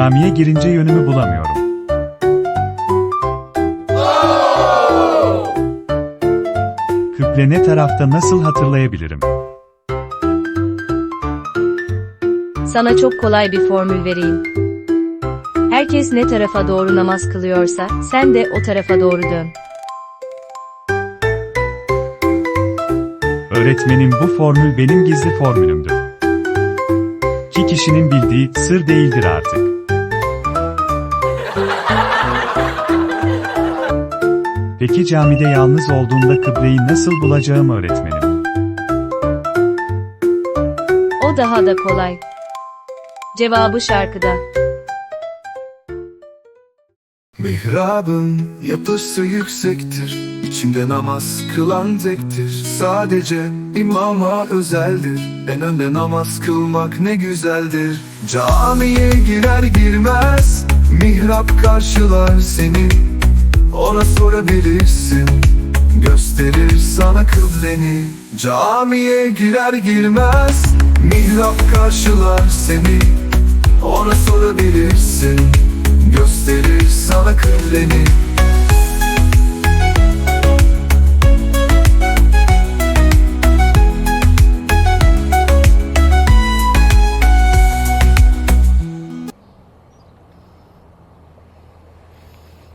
Camiye girince yönümü bulamıyorum. Kıble ne tarafta nasıl hatırlayabilirim? Sana çok kolay bir formül vereyim. Herkes ne tarafa doğru namaz kılıyorsa, sen de o tarafa doğru dön. Öğretmenim bu formül benim gizli formülümdür. Ki kişinin bildiği sır değildir artık. Peki camide yalnız olduğumda kıbleyi nasıl bulacağım öğretmenim? O daha da kolay. Cevabı şarkıda. Mihrabın yapısı yüksektir İçinde namaz kılan tektir Sadece imama özeldir En önde namaz kılmak ne güzeldir Camiye girer girmez Mihrap karşılar seni. Ona sorabilirsin. Gösterir sana kıbleni. Camiye girer girmez Mihrap karşılar seni. Ona sorabilirsin. Gösterir sana kıbleni